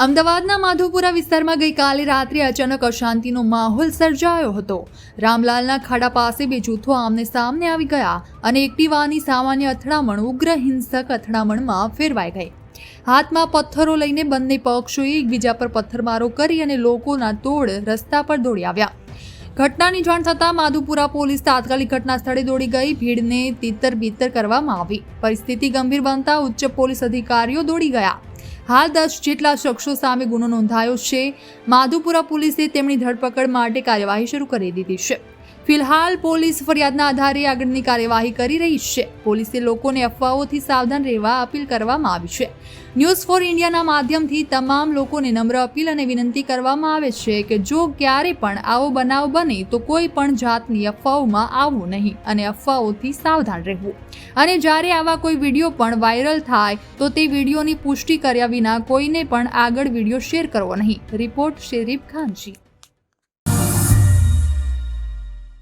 અમદાવાદના માધુપુરા વિસ્તારમાં ગઈકાલે રાત્રે અચાનક અશાંતિનો માહોલ સર્જાયો હતો. રામલાલના ખાડા પાસે બે જૂથો આમને સામને આવી ગયા અને એકટીવાની સામાન્ય અથડામણ, ઉગ્ર હિંસક અથડામણમાં ફેરવાઈ ગઈ. હાથમાં પથ્થરો લઈને બંને પક્ષોએ એકબીજા પર પથ્થરમારો કરી અને લોકોના તોડ રસ્તા પર દોડી આવ્યા. ઘટનાની જાણ થતાં માધુપુરા પોલીસ તાત્કાલિક ઘટના સ્થળે દોડી ગઈ. ભીડને તીતર બીતર કરવામાં આવી. પરિસ્થિતિ ગંભીર બનતા ઉચ્ચ પોલીસ અધિકારીઓ દોડી ગયા. હાલ દસ જેટલા શખ્સો સામે ગુનો નોંધાયો છે. માધુપુરા પોલીસે તેમની ધરપકડ માટે કાર્યવાહી શરૂ કરી દીધી છે. ફિલહાલ પોલીસ ફરિયાદના આધારે આગળની કાર્યવાહી કરી રહી છે. પોલીસે લોકોને અફવાઓથી સાવધાન રહેવા અપીલ કરવામાં આવી છે. ન્યૂઝ ફોર ઇન્ડિયાના માધ્યમથી તમામ લોકોને નમ્ર અપીલ અને વિનંતી કરવામાં આવે છે કે જો ક્યારે પણ આવો બનાવ બને તો કોઈ પણ જાતની અફવાઓમાં આવવું નહીં અને અફવાઓથી સાવધાન રહેવું. અને જ્યારે આવા કોઈ વીડિયો પણ વાયરલ થાય તો તે વિડીયોની પુષ્ટિ કર્યા વિના કોઈને પણ આગળ વીડિયો શેર કરવો નહીં. રિપોર્ટ શેરીફ ખાનજી.